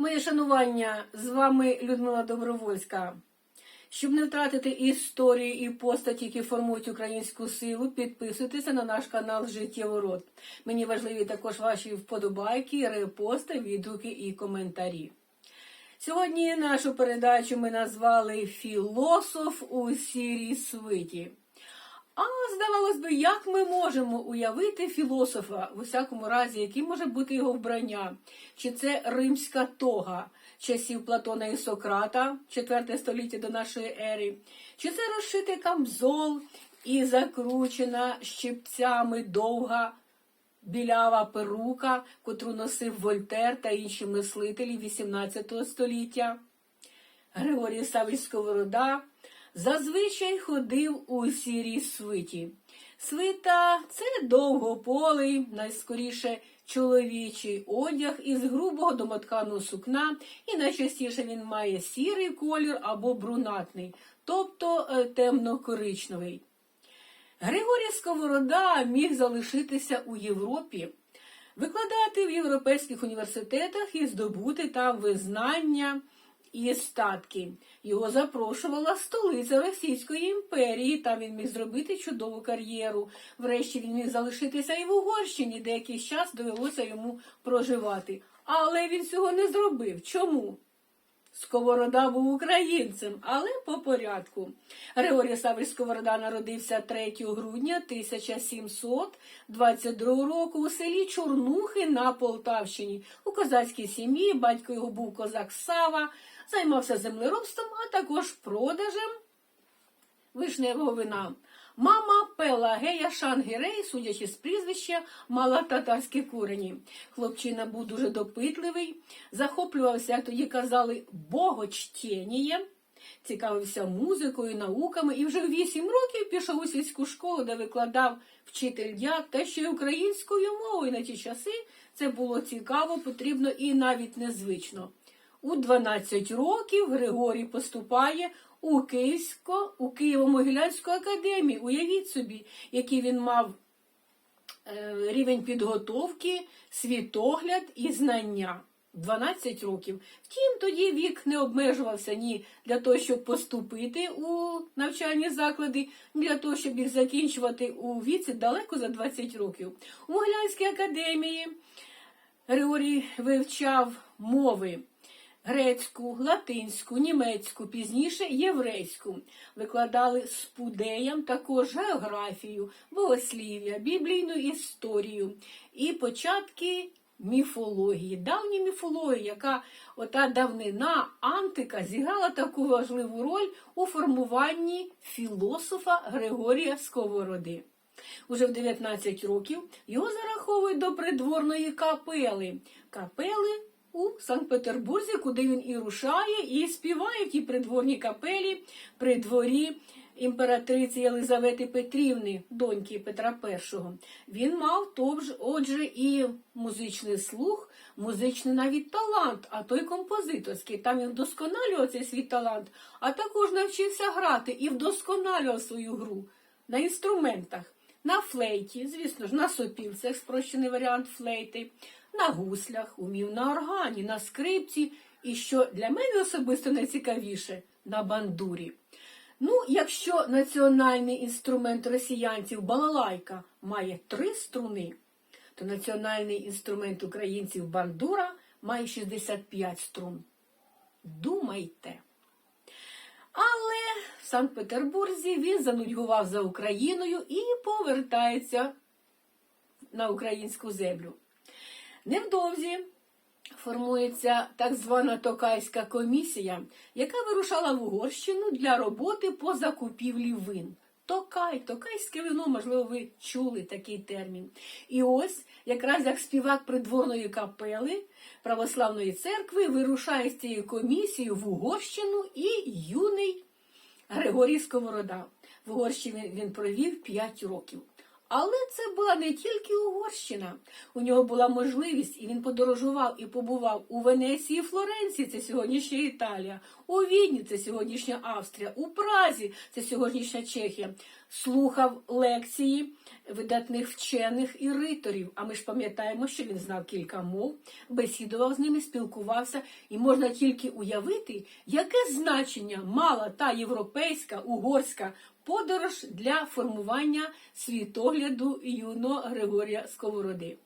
Моє шанування з вами Людмила Добровольська. Щоб не втратити історії і постаті, які формують українську силу, підписуйтеся на наш канал Життєворот. Мені важливі також ваші вподобайки, репости, відгуки і коментарі. Сьогодні нашу передачу ми назвали Філософ у сірій свиті. А здавалось би, як ми можемо уявити філософа, в усякому разі, яким може бути його вбрання? Чи це римська тога часів Платона і Сократа, 4 століття до нашої ери? Чи це розшитий камзол і закручена щипцями довга білява перука, котру носив Вольтер та інші мислителі 18 століття? Григорій Савич Сковорода зазвичай ходив у сірій свиті. Свита це довгополий, найскоріше чоловічий одяг із грубого домотканого сукна, і найчастіше він має сірий колір або брунатний, тобто е, темно-коричневий. Григорій Сковорода міг залишитися у Європі, викладати в європейських університетах і здобути там визнання і статки. Його запрошувала столиця Російської імперії. Там він міг зробити чудову кар'єру. Врешті він міг залишитися і в Угорщині, де якийсь час довелося йому проживати. Але він цього не зробив. Чому? Сковорода був українцем, але по порядку. Григорій Савич Сковорода народився 3 грудня 1722 року у селі Чорнухи на Полтавщині. У козацькій сім'ї батько його був козак Сава, займався землеробством, а також продажем вишневого вина. Мама Пелагея Шангірей, судячи з прізвища, мала татарські корені. Хлопчина був дуже допитливий, захоплювався, як тоді казали, богочтєнієм, цікавився музикою, науками і вже в вісім років пішов у сільську школу, де викладав вчитель дяк, та ще й українською мовою на ті часи. Це було цікаво, потрібно і навіть незвично. У 12 років Григорій поступає у Київсько, у Києво-Могилянську академію. Уявіть собі, який він мав е, рівень підготовки, світогляд і знання. 12 років. Втім, тоді вік не обмежувався ні для того, щоб поступити у навчальні заклади, ні для того, щоб їх закінчувати у віці далеко за 20 років. У Могилянській академії Григорій вивчав мови грецьку, латинську, німецьку, пізніше єврейську. Викладали спудеям також географію, богослів'я, біблійну історію і початки міфології, давні міфології, яка ота давнина антика зіграла таку важливу роль у формуванні філософа Григорія Сковороди. Уже в 19 років його зараховують до придворної капели. Капели у Санкт-Петербурзі, куди він і рушає, і співає в тій придворній капелі при дворі імператриці Єлизавети Петрівни, доньки Петра І. Він мав тож, отже, і музичний слух, музичний навіть талант, а той композиторський. Там він вдосконалював цей свій талант, а також навчився грати і вдосконалював свою гру на інструментах. На флейті, звісно ж, на сопілцях, спрощений варіант флейти, на гуслях, умів на органі, на скрипці і, що для мене особисто найцікавіше, на бандурі. Ну, якщо національний інструмент росіянців балалайка має три струни, то національний інструмент українців бандура має 65 струн. Думайте. Але в Санкт-Петербурзі він занудьгував за Україною і повертається на українську землю. Невдовзі формується так звана Токайська комісія, яка вирушала в Угорщину для роботи по закупівлі вин. Токай, токайське вино, можливо, ви чули такий термін. І ось, якраз як співак придворної капели православної церкви вирушає з цією комісією в Угорщину і юний Григорій Сковорода. В Угорщині він провів 5 років. Але це була не тільки Угорщина. У нього була можливість, і він подорожував і побував у Венеції, Флоренції, це сьогоднішня Італія, у Відні, це сьогоднішня Австрія, у Празі, це сьогоднішня Чехія. Слухав лекції видатних вчених і риторів. А ми ж пам'ятаємо, що він знав кілька мов, бесідував з ними, спілкувався, і можна тільки уявити, яке значення мала та європейська угорська подорож для формування світогляду юного Григорія Сковороди.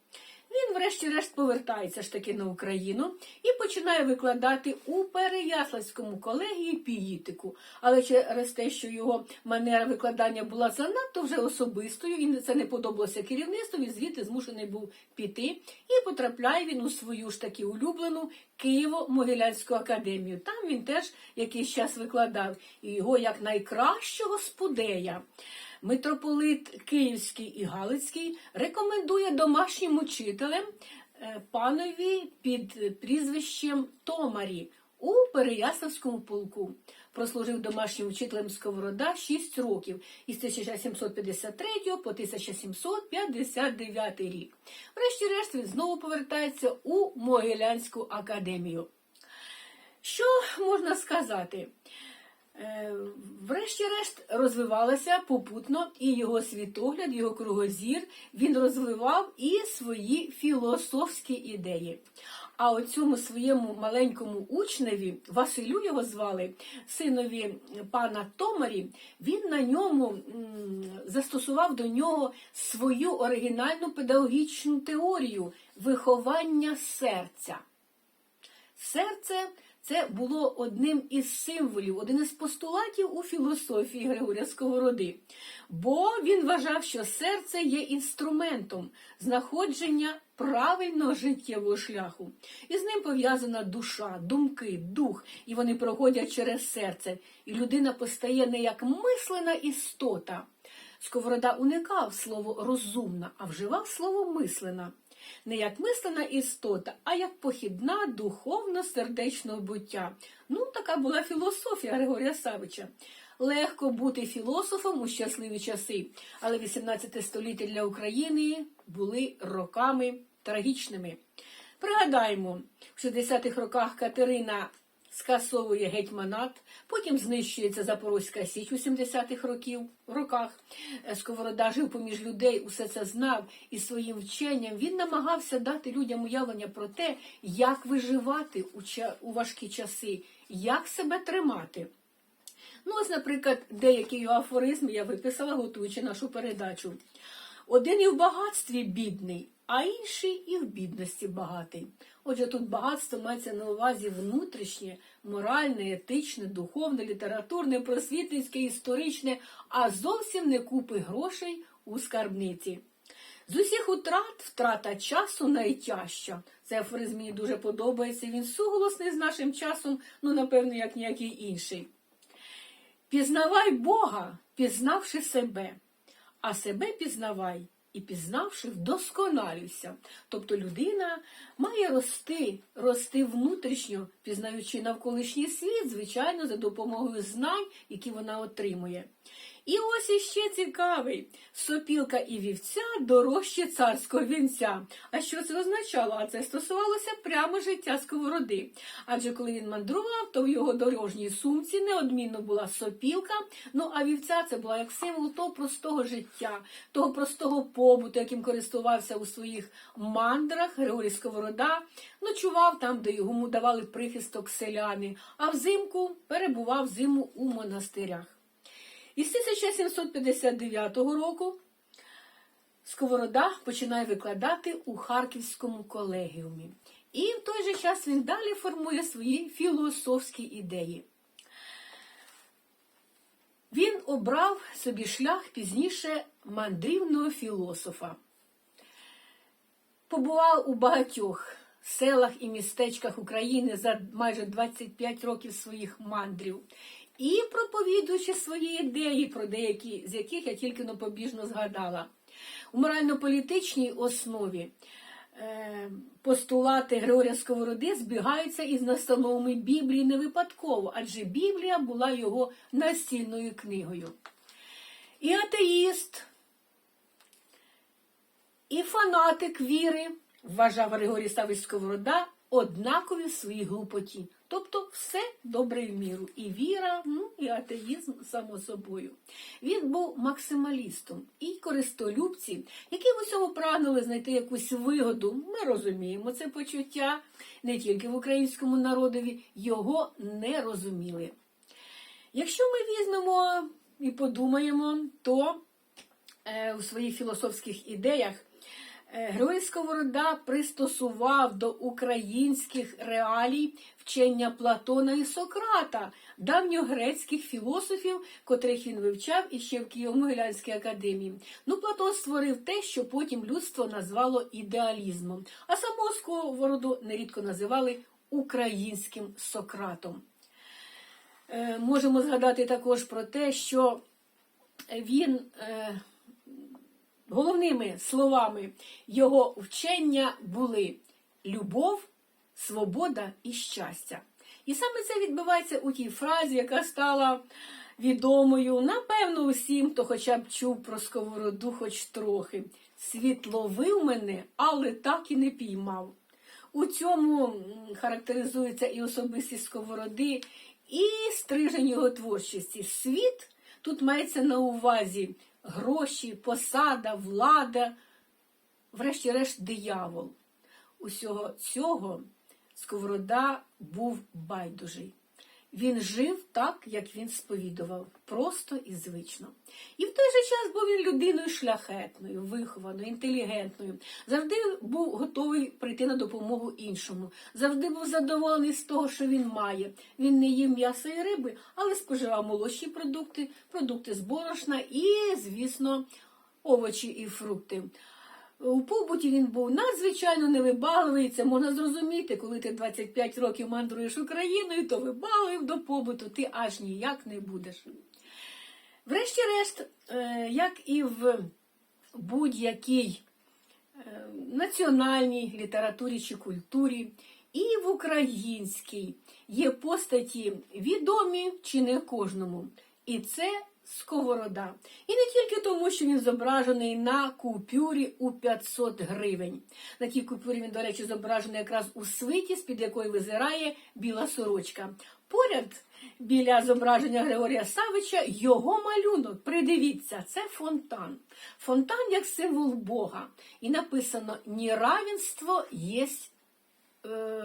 Він, врешті-решт, повертається ж таки на Україну і починає викладати у Переяславському колегії піїтику. Але через те, що його манера викладання була занадто вже особистою, і це не подобалося керівництву, він звідти змушений був піти. І потрапляє він у свою ж таки улюблену Києво-Могилянську академію. Там він теж якийсь час викладав і його як найкращого спудея. Митрополит Київський і Галицький рекомендує домашнім учителем е, панові під прізвищем Томарі у Переяславському полку. Прослужив домашнім учителем Сковорода 6 років із 1753 по 1759 рік. Врешті-решт він знову повертається у Могилянську академію. Що можна сказати? Е, Врешті-решт розвивалося попутно і його світогляд, його кругозір. Він розвивав і свої філософські ідеї. А у цьому своєму маленькому учневі, Василю його звали, синові пана Томарі, він на ньому застосував до нього свою оригінальну педагогічну теорію виховання серця. Серце це було одним із символів, один із постулатів у філософії Григорія Сковороди, бо він вважав, що серце є інструментом знаходження правильного життєвого шляху. І з ним пов'язана душа, думки, дух, і вони проходять через серце. І людина постає не як мислена істота. Сковорода уникав слово розумна, а вживав слово мислена не як мислена істота, а як похідна духовно-сердечного буття. Ну, така була філософія Григорія Савича. Легко бути філософом у щасливі часи, але 18 століття для України були роками трагічними. Пригадаємо, в 60-х роках Катерина скасовує гетьманат, потім знищується Запорозька Січ у 70-х років роках. Е, Сковорода жив поміж людей, усе це знав і своїм вченням він намагався дати людям уявлення про те, як виживати у, важкі часи, як себе тримати. Ну, ось, наприклад, деякі його афоризми я виписала, готуючи нашу передачу. Один і в багатстві бідний, а інший і в бідності багатий. Отже, тут багатство мається на увазі внутрішнє, моральне, етичне, духовне, літературне, просвітницьке, історичне, а зовсім не купи грошей у скарбниці. З усіх утрат втрата часу найтяжча. Цей афоризм мені дуже подобається. Він суголосний з нашим часом, ну, напевно, як ніякий інший. Пізнавай Бога, пізнавши себе, а себе пізнавай і пізнавши, вдосконалюйся. Тобто людина має рости, рости внутрішньо, пізнаючи навколишній світ, звичайно, за допомогою знань, які вона отримує. І ось іще цікавий сопілка і вівця дорожче царського вінця. А що це означало? А це стосувалося прямо життя сковороди. Адже коли він мандрував, то в його дорожній сумці неодмінно була сопілка. Ну а вівця це була як символ того простого життя, того простого побуту, яким користувався у своїх мандрах Григорій Сковорода, ночував там, де йому давали прихисток селяни, а взимку перебував зиму у монастирях. Із 1759 року Сковорода починає викладати у Харківському колегіумі. І в той же час він далі формує свої філософські ідеї. Він обрав собі шлях пізніше мандрівного філософа. Побував у багатьох селах і містечках України за майже 25 років своїх мандрів і проповідуючи свої ідеї, про деякі з яких я тільки но побіжно згадала. У морально-політичній основі е, постулати Григорія Сковороди збігаються із настановами Біблії не випадково, адже Біблія була його настільною книгою. І атеїст, і фанатик віри, вважав Григорій Савич Сковорода, однакові в своїй глупоті. Тобто все добре в міру. І віра, ну і атеїзм, само собою. Він був максималістом і користолюбці, які в усьому прагнули знайти якусь вигоду. Ми розуміємо це почуття не тільки в українському народові, його не розуміли. Якщо ми візьмемо і подумаємо, то е, у своїх філософських ідеях е, Григорій Сковорода пристосував до українських реалій вчення Платона і Сократа, давньогрецьких філософів, котрих він вивчав іще в Києво-Могилянській академії. Ну, Платон створив те, що потім людство назвало ідеалізмом, а самого Сковороду нерідко називали українським Сократом. Е, Можемо згадати також про те, що він е, головними словами його вчення були любов, свобода і щастя. І саме це відбувається у тій фразі, яка стала відомою, напевно, усім, хто хоча б чув про сковороду хоч трохи. Світ ловив мене, але так і не піймав. У цьому характеризується і особистість сковороди, і стрижень його творчості. Світ тут мається на увазі гроші, посада, влада, врешті-решт, диявол. Усього цього Сковорода був байдужий. Він жив так, як він сповідував, просто і звично. І в той же час був він людиною шляхетною, вихованою, інтелігентною, завжди був готовий прийти на допомогу іншому, завжди був задоволений з того, що він має. Він не їв м'яса і риби, але споживав молочні продукти, продукти з борошна і, звісно, овочі і фрукти. У побуті він був надзвичайно невибагливий. Це можна зрозуміти, коли ти 25 років мандруєш Україною, то вибагливим до побуту ти аж ніяк не будеш. Врешті-решт, е, як і в будь-якій е, національній літературі чи культурі, і в українській є постаті відомі чи не кожному. І це Сковорода. І не тільки тому, що він зображений на купюрі у 500 гривень. На тій купюрі він, до речі, зображений якраз у свиті, з-під якої визирає біла сорочка. Поряд біля зображення Григорія Савича його малюнок. Придивіться, це фонтан. Фонтан як символ Бога. І написано: «Неравенство єсть е,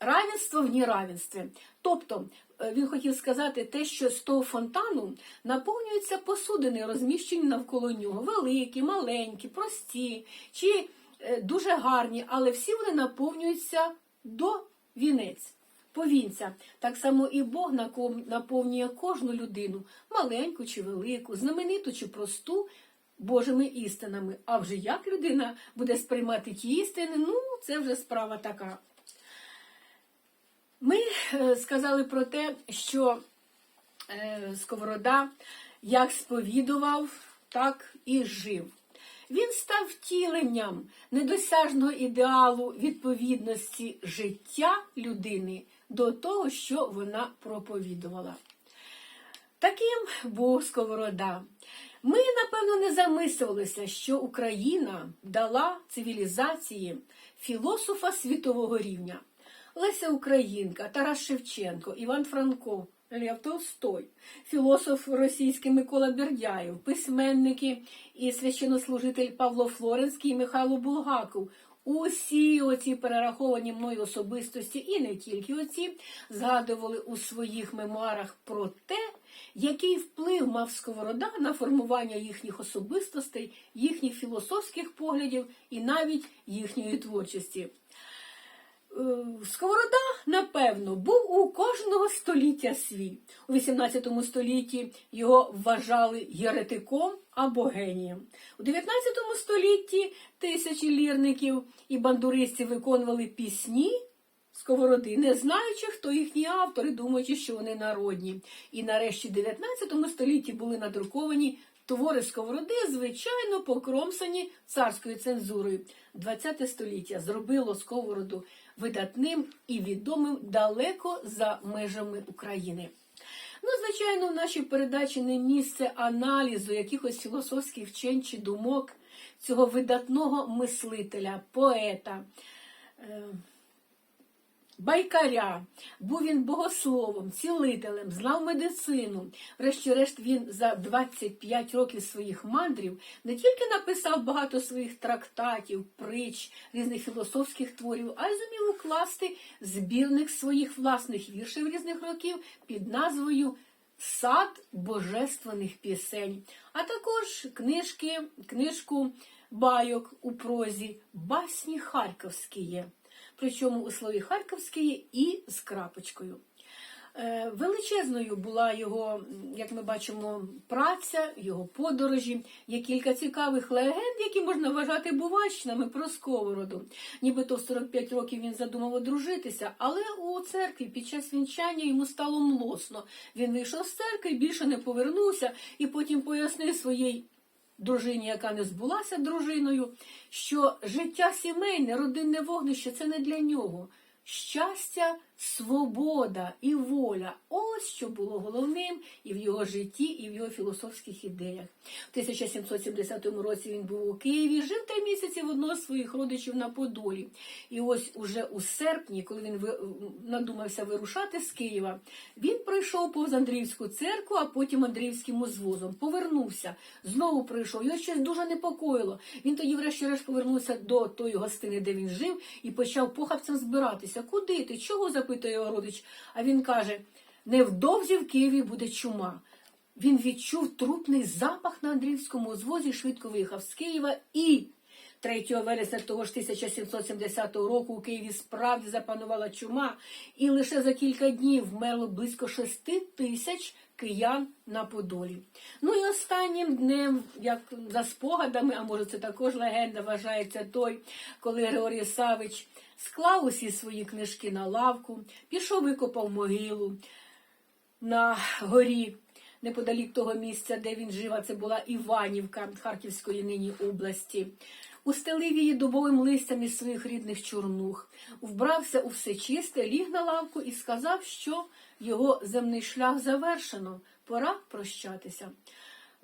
равенство в неравенстві. Тобто він хотів сказати те, що з того фонтану наповнюються посудини, розміщені навколо нього, великі, маленькі, прості чи е, дуже гарні, але всі вони наповнюються до вінець. Повінця. Так само і Бог наповнює кожну людину, маленьку чи велику, знамениту чи просту, Божими істинами. А вже як людина буде сприймати ті істини, ну, це вже справа така. Ми е, сказали про те, що е, Сковорода як сповідував, так і жив. Він став втіленням недосяжного ідеалу відповідності життя людини до того, що вона проповідувала. Таким був Сковорода. Ми, напевно, не замислювалися, що Україна дала цивілізації філософа світового рівня. Леся Українка, Тарас Шевченко, Іван Франко, Лев Толстой, філософ російський Микола Бердяєв, письменники і священнослужитель Павло Флоренський і Михайло Булгаков. Усі оці перераховані мною особистості, і не тільки оці, згадували у своїх мемуарах про те, який вплив мав Сковорода на формування їхніх особистостей, їхніх філософських поглядів і навіть їхньої творчості. Е, Сковорода, напевно, був у кожного століття свій. У XVIII столітті його вважали єретиком або генієм. У XIX столітті тисячі лірників і бандуристів виконували пісні Сковороди, не знаючи, хто їхні автори, думаючи, що вони народні. І нарешті в 19 столітті були надруковані твори Сковороди, звичайно, покромсані царською цензурою. 20 століття зробило Сковороду видатним і відомим далеко за межами України. Ну, звичайно, в нашій передачі не місце аналізу якихось філософських вчень чи думок цього видатного мислителя, поета. Байкаря, був він богословом, цілителем, знав медицину. Врешті-решт він за 25 років своїх мандрів не тільки написав багато своїх трактатів, притч, різних філософських творів, а й зумів укласти збірник своїх власних віршів різних років під назвою Сад божественних пісень, а також книжки, книжку байок у прозі Басні Харківські. Причому у слові Харківські є і з крапочкою. Е, Величезною була його, як ми бачимо, праця, його подорожі. Є кілька цікавих легенд, які можна вважати бувачними про сковороду. Нібито в 45 років він задумав одружитися, але у церкві під час вінчання йому стало млосно. Він вийшов з церкви, більше не повернувся і потім пояснив своїй дружині, яка не збулася дружиною, що життя сімейне, родинне вогнище це не для нього. Щастя, свобода і воля ось що було головним і в його житті, і в його філософських ідеях. В 1770 році він був у Києві, жив три місяці в одного з своїх родичів на Подолі. І ось уже у серпні, коли він надумався вирушати з Києва, він пройшов повз Андріївську церкву, а потім Андріївським узвозом. Повернувся, знову прийшов. Його щось дуже непокоїло. Він тоді, врешті-решт, повернувся до тої гостини, де він жив, і почав похабцем збиратися. Куди ти? Чого? Запитує його родич. А він каже: невдовзі в Києві буде чума. Він відчув трупний запах на Андріївському звозі, швидко виїхав з Києва і 3 вересня того ж 1770 року у Києві справді запанувала чума, і лише за кілька днів вмерло близько 6 тисяч киян на Подолі. Ну і останнім днем, як за спогадами, а може це також легенда, вважається той, коли Григорій Савич склав усі свої книжки на лавку, пішов, викопав могилу на горі, неподалік того місця, де він жив, а це була Іванівка Харківської нині області. Устелив її дубовим листям із своїх рідних чорнух, вбрався у все чисте, ліг на лавку і сказав, що його земний шлях завершено, пора прощатися.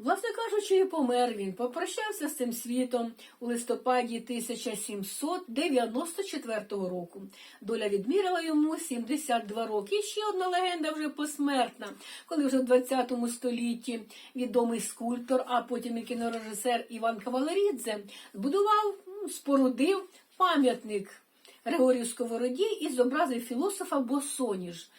Власне кажучи, і помер він, попрощався з цим світом у листопаді 1794 року. Доля відміряла йому 72 роки. І ще одна легенда вже посмертна, коли вже в 20 столітті відомий скульптор, а потім і кінорежисер Іван Кавалерідзе збудував, спорудив пам'ятник Григорію Сковороді і зобразив філософа Босоніж.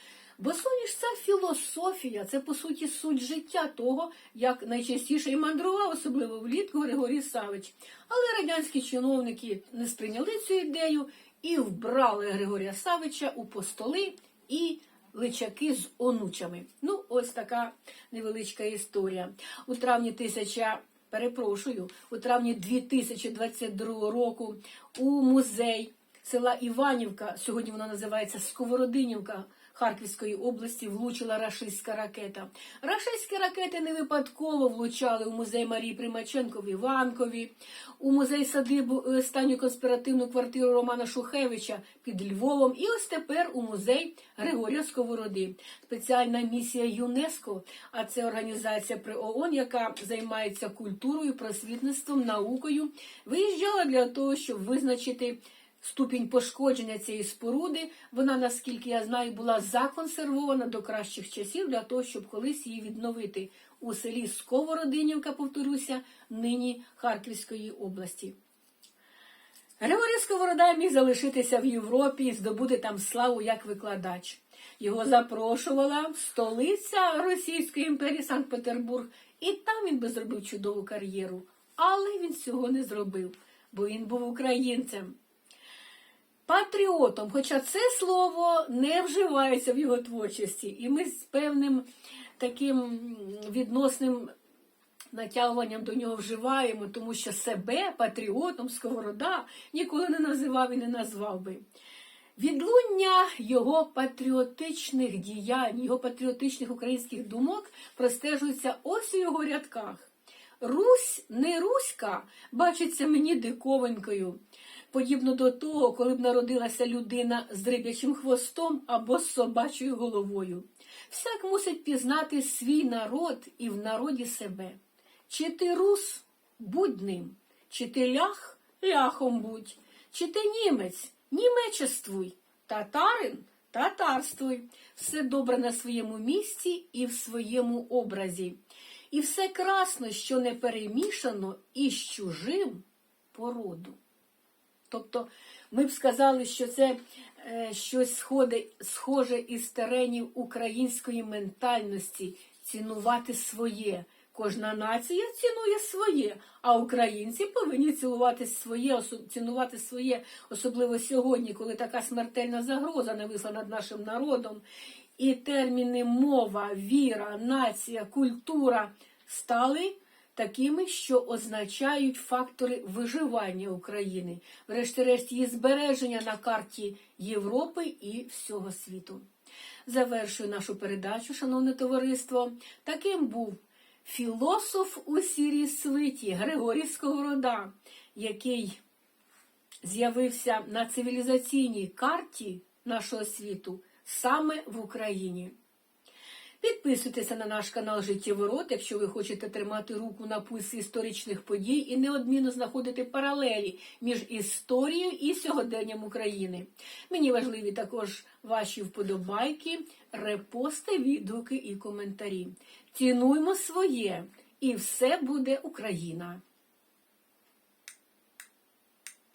Босоніж це філософія, це по суті суть життя того, як найчастіше і мандрував, особливо влітку Григорій Савич. Але радянські чиновники не сприйняли цю ідею і вбрали Григорія Савича у постоли і личаки з онучами. Ну, ось така невеличка історія. У травні тисяча. Перепрошую, у травні 2022 року у музей села Іванівка, сьогодні вона називається Сковородинівка Харківської області, влучила рашистська ракета. Рашистські ракети не випадково влучали у музей Марії Примаченко в Іванкові, у музей садибу е, останню конспіративну квартиру Романа Шухевича під Львовом, і ось тепер у музей Григорія Сковороди. Спеціальна місія ЮНЕСКО, а це організація при ООН, яка займається культурою, просвітництвом, наукою, виїжджала для того, щоб визначити. Ступінь пошкодження цієї споруди, вона, наскільки я знаю, була законсервована до кращих часів для того, щоб колись її відновити у селі Сковородинівка, повторюся, нині Харківської області. Григорій Сковорода міг залишитися в Європі і здобути там славу як викладач. Його запрошувала столиця Російської імперії Санкт-Петербург, і там він би зробив чудову кар'єру. Але він цього не зробив, бо він був українцем патріотом, хоча це слово не вживається в його творчості, і ми з певним таким відносним натягуванням до нього вживаємо, тому що себе патріотом Сковорода ніколи не називав і не назвав би. Відлуння його патріотичних діянь, його патріотичних українських думок простежується ось у його рядках. Русь не руська бачиться мені диковинкою, подібно до того, коли б народилася людина з риб'ячим хвостом або з собачою головою. Всяк мусить пізнати свій народ і в народі себе. Чи ти рус, будь ним, чи ти лях, ляхом будь, чи ти німець, німечествуй, Татарин татарствуй. Все добре на своєму місці і в своєму образі. І все красно, що не перемішано із чужим породу. Тобто ми б сказали, що це е, щось схоже із теренів української ментальності цінувати своє. Кожна нація цінує своє, а українці повинні цілувати своє, цінувати своє, особливо сьогодні, коли така смертельна загроза нависла над нашим народом. І терміни мова, віра, нація, культура стали такими, що означають фактори виживання України, врешті-решт її збереження на карті Європи і всього світу. Завершую нашу передачу, шановне товариство. Таким був філософ у сірій свиті Григорій Сковорода, який з'явився на цивілізаційній карті нашого світу саме в Україні. Підписуйтеся на наш канал Життєворот, якщо ви хочете тримати руку на пульсі історичних подій і неодмінно знаходити паралелі між історією і сьогоденням України. Мені важливі також ваші вподобайки, репости, відгуки і коментарі. Цінуймо своє, і все буде Україна!